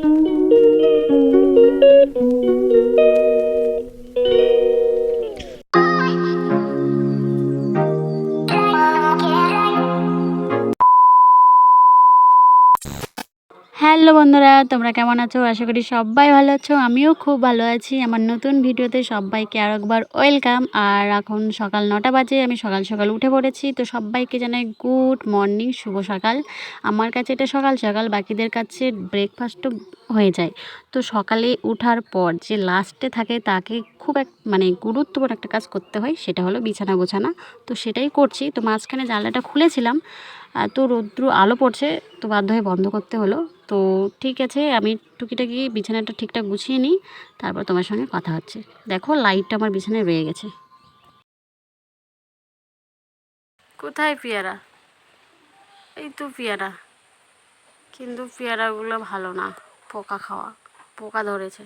Thank you. Hello বন্ধুরা, তোমরা কেমন আছো? আশা করি সবাই ভালো আছো। আমিও খুব ভালো আছি। আমার নতুন ভিডিওতে সবাইকে আর একবার ওয়েলকাম। আর এখন সকাল নটা বাজে, আমি সকাল সকাল উঠে পড়েছি। তো সবাইকে জানাই গুড মর্নিং, শুভ সকাল। আমার কাছে এটা সকাল সকাল, বাকিদের কাছে ব্রেকফাস্টও হয়ে যায়। তো সকালে ওঠার পর যে লাস্টে থাকে, তাকে খুব এক মানে গুরুত্বপূর্ণ একটা কাজ করতে হয়, সেটা হলো বিছানা গোছানা। তো সেটাই করছি। তো মাঝখানে জানলাটা খুলেছিলাম। এত রৌদ্র আলো পড়ছে, তো বাধ্য হয়ে বন্ধ করতে হলো। তো ঠিক আছে, আমি টুকিটাকি বিছানাটা ঠিকঠাক গুছিয়ে নিই, তারপর তোমার সঙ্গে কথা হচ্ছে। দেখো, লাইটটা আমার বিছানায় রয়ে গেছে। কোথায় পেয়ারা? এই তো পেয়ারা। কিন্তু পেয়ারাগুলো ভালো না, পোকা খাওয়া, পোকা ধরেছে।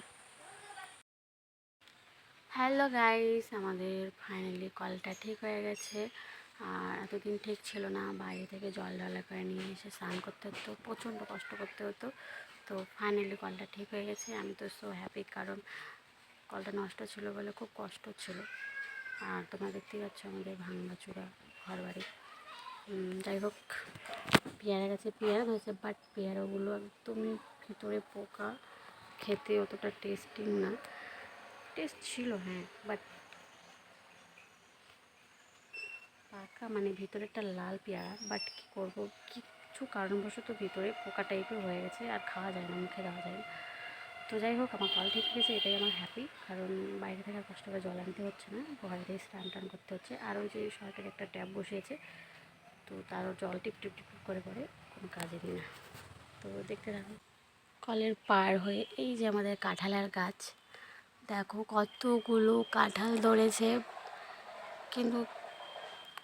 হ্যালো গাইস, আমাদের ফাইনালি কলটা ঠিক হয়ে গেছে। আর এতদিন ঠিক ছিল না, বাইরে থেকে জল ঢালা করে নিয়ে এসে স্নান করতে হতো, প্রচণ্ড কষ্ট করতে হতো। তো ফাইনালি কলটা ঠিক হয়ে গেছে। আমি তো সো হ্যাপি কারণ কলটা নষ্ট ছিল বলে খুব কষ্ট ছিল। আর তোমরা দেখতেই পাচ্ছ আমাদের ভাঙা চূড়া ঘর বাড়ি যাই হোক, পেয়ারা গাছে পেয়ারা ধরেছে বাট পেয়ারাগুলো একদমই ভিতরে পোকা, খেতে অতটা টেস্টিং না। টেস্ট ছিল হ্যাঁ বাট পাকা মানে ভিতরেরটা লাল পেয়ারা বাট কী করব? কিছু কারণবশত ভিতরে পোকা টাইপের হয়ে গেছে, আর খাওয়া যায় না, মুখে দেওয়া যায় না। তো যাই হোক, আমার কল ঠিক হয়েছে, এটাই আমার হ্যাপি কারণ বাইরে থেকে কষ্ট করে জল আনতে হচ্ছে না ঘরে থেকে স্নান টান করতে হচ্ছে। আর ওই যে সরকারি একটা ট্যাপ বসিয়েছে, তো তারও জল টিপ টিপ টিপ করে করে কোনো কাজেরই না। তো দেখতে থাকো কলের পার হয়ে এই যে আমাদের কাঁঠালের গাছ, দেখো কতগুলো কাঁঠাল ধরেছে, কিন্তু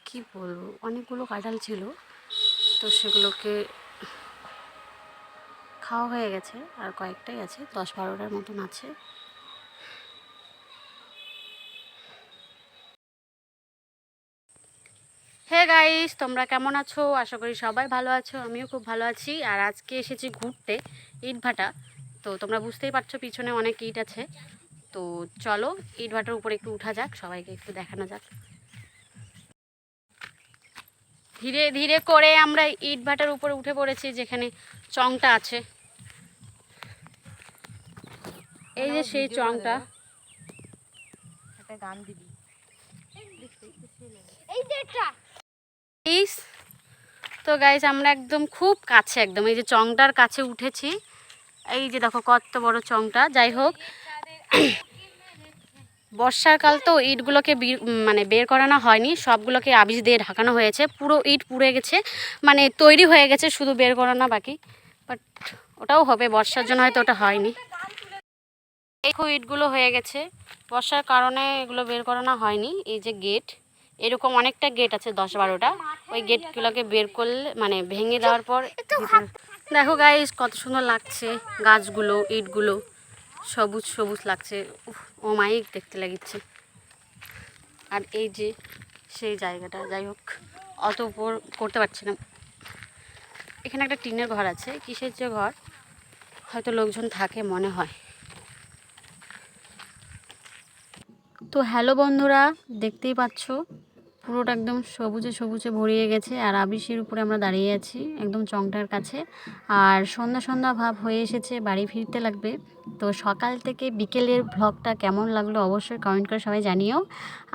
কি বলব? অনেকগুলো কাঁঠাল ছিল, তো সেগুলোকে খাওয়া হয়ে গেছে, আর কয়েকটাই আছে, দশ বারোটার মতন আছে। হে গাইস, তোমরা কেমন আছো? আশা করি সবাই ভালো আছো, আমিও খুব ভালো আছি। আর আজকে এসেছি ঘুরতে ইট ভাটা তো তোমরা বুঝতেই পারছ, পিছনে অনেক ইট আছে। তো চলো ইট ভাটার উপরে একটু উঠা যাক, সবাইকে একটু দেখানো যাক। ধীরে ধীরে করে আমরা ইট ভাটার উপরে উঠে পড়েছি, যেখানে চংটা আছে। এই যে সেই চংটা। তো গাইজ আমরা একদম খুব কাছে একদম, এই যে চংটার কাছে উঠেছি। এই যে দেখো কত বড় চংটা, যাই হোক। বর্ষাকাল তো ইটগুলোকে মানে বের করানো হয়নি সবগুলোকে আবিষ দিয়ে ঢাকানো হয়েছে। পুরো ইট পুড়ে গেছে মানে তৈরি হয়ে গেছে শুধু বের করানো বাকি। বাট ওটাও হবে বর্ষার জন্য হয়তো ওটা হয়নি। এই খুব ইটগুলো হয়ে গেছে। বর্ষার কারণে এগুলো বের করানো হয়নি এই যে গেট এরকম অনেকটা গেট আছে দশ বারোটা। ওই গেটগুলোকে বের করলে মানে ভেঙে দেওয়ার পর দেখো গাইস কত সুন্দর লাগছে গাছগুলো ইটগুলো। সবুজ সবুজ লাগছে। মাইক দেখতে লাগিচ্ছে। আর এই যে সেই জায়গাটা, যাই হোক, অত উপর করতে পারছি না। এখানে একটা টিনের ঘর আছে। কিসের যে ঘর? হয়তো লোকজন থাকে, মনে হয়। তো হ্যালো বন্ধুরা, দেখতেই পাচ্ছ? পুরোটা একদম সবুজে সবুজে ভরিয়ে গেছে আর আবিষের উপরে আমরা দাঁড়িয়ে আছি একদম চংটার কাছে। আর সন্ধ্যা সন্ধ্যা ভাব হয়ে এসেছে, বাড়ি ফিরতে লাগবে। তো সকাল থেকে বিকেলের ভ্লগটা কেমন লাগল অবশ্যই কমেন্ট করে সবাই জানিও।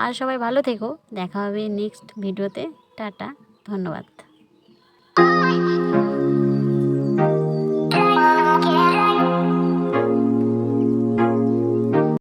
আর সবাই ভালো থেকো, দেখা হবে নেক্সট ভিডিওতে টাটা, ধন্যবাদ।